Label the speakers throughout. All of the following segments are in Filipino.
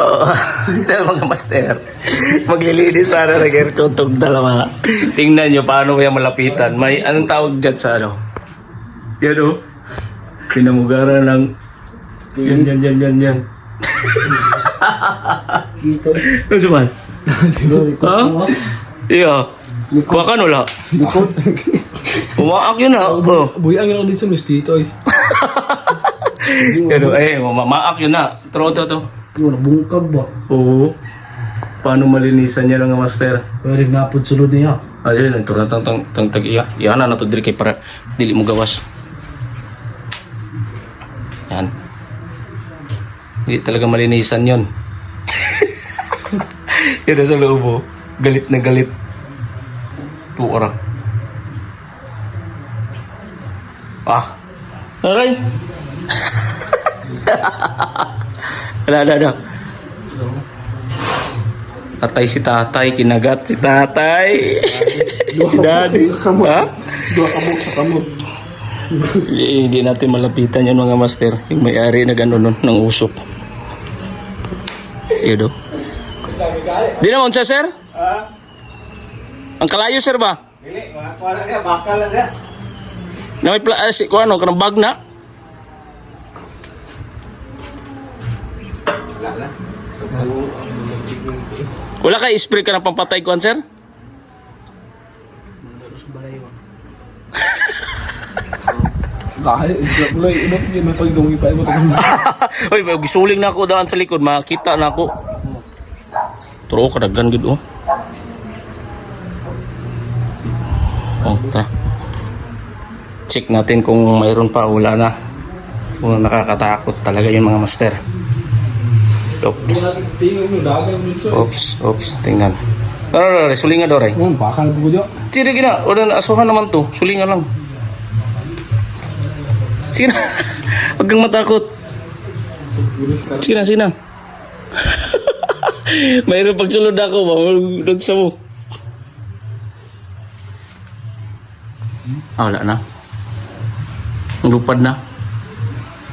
Speaker 1: Oo. Ito mga master. Maglilinis sana ng aircon tong dalawa. Tingnan nyo paano kaya malapitan. May anong tawag dyan sa ano? Yan o. Pinamugaran ng... Yan, yan, yan, yan, yan.
Speaker 2: Kito.
Speaker 1: Ano suman? Ha? Iya. Kuha ka nula.
Speaker 2: Likod.
Speaker 1: Umaak yun ha. Oh.
Speaker 2: Boy, ang yun sa mosquito eh.
Speaker 1: Pero eh, mamaak yun na. Tro, to, to.
Speaker 2: Yung nabungkag ba?
Speaker 1: Oo. Paano malinisan niya lang master?
Speaker 2: Pwede nga po sulod niya.
Speaker 1: Ayun, ito na tang tang tang tag iya. Yan na to diri kay para dili mo gawas. Yan. Hindi talaga malinisan 'yon. Yan sa loob oh. Galit na galit. Tuora. Ah. Aray. Ada ada ada. Tatay si tatay, kinagat si tatay. si daddy. Ha?
Speaker 2: Dua kamok sa kamok.
Speaker 1: Eh, Hindi natin malapitan yun mga master. Yung may-ari na gano'n nun, ng usok. Yun o. Di naman siya, sir? Ang kalayo, sir ba?
Speaker 2: Dili, kuha na niya, bakal na niya.
Speaker 1: Na may pla... ah, si, ano, kanang bag na?
Speaker 2: Wala
Speaker 1: kay spray ka ng pampatay kuan, sir?
Speaker 2: Dahil, mulai, inot niya, may paggawi pa mo.
Speaker 1: Uy, may gisuling na ako daan sa likod. Makita na ako. Turo, kadagan gid oh. Oh, ta. Check natin kung mayroon pa wala na. So, nakakatakot talaga yung mga master. Oops, oops, oops, tingnan. Ano, ano, ano, sulingan daw, Ray.
Speaker 2: Oh, bakal po ko
Speaker 1: Sige, gina. O na, asuhan naman to. Sulingan lang. Sige na. Huwag kang matakot. Sige na, sige na. Mayroon pagsulod ako, mamulog sa mo. Ah, wala na. Lupad na.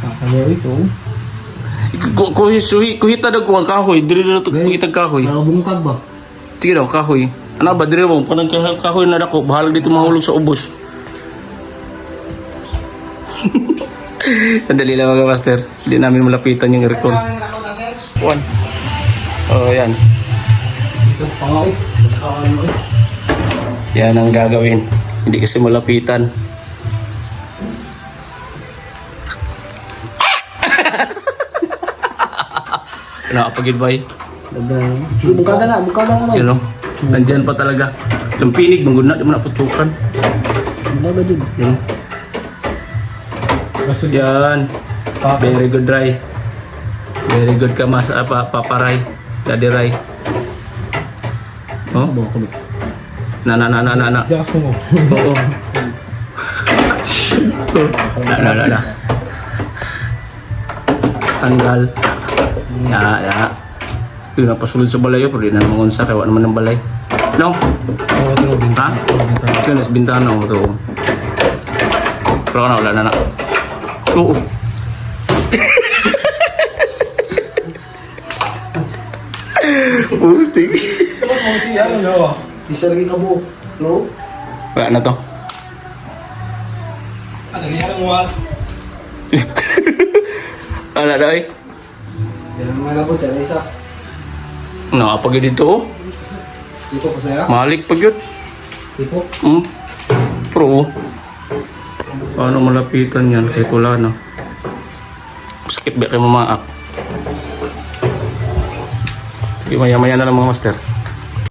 Speaker 2: Bakal ito.
Speaker 1: Ku- Kuhi, suhi, kuhita ko ang kahoy. Diri na ito kuhita kahoy.
Speaker 2: Nakabungkag ba?
Speaker 1: Sige daw, kahoy. Ano ba, diri mo. Kanang kah- kahoy na dako. Bahala dito mahulog sa ubos. Sandali lang mga master. Hindi namin malapitan yung aircon. One. Oh, yan. Yan ang gagawin. Hindi kasi malapitan. Nakapagid ba eh?
Speaker 2: Bukaga na, bukaga na.
Speaker 1: Yan o. Nandyan pa talaga. Yung pinig, mangguna, di mo na putsukan.
Speaker 2: Bukaga din.
Speaker 1: Yan. Yan. Very good, Ray. Very good ka, mas, ah, pa, paparay. Daddy Ray. Oh,
Speaker 2: Bawa ko
Speaker 1: na, na, na, na, na, na.
Speaker 2: Just mo.
Speaker 1: Oo. na, na, na, na. Tanggal. Ya, ya. Yun, napasulod sa balay yun, pero di na naman unsa, kaya wala naman ng balay. No?
Speaker 2: Oo, ito din.
Speaker 1: Ha? Ito, nas bintana ko ito. Pero ka na, wala na na. Oo. Putik.
Speaker 2: Sabot mo si ano yo. Isa lagi ka mo. Hello?
Speaker 1: Wala na to.
Speaker 2: Ano mo ah?
Speaker 1: Wala na eh.
Speaker 2: Yan ang malabot sa isa.
Speaker 1: Nakapag dito oh.
Speaker 2: Tipo ko saya.
Speaker 1: Malik pag yun.
Speaker 2: Tipo.
Speaker 1: Hmm. Pro. Paano malapitan yan? Kahit wala na. Sakit ba kayo mamaak? Sige, maya-maya na lang mga master.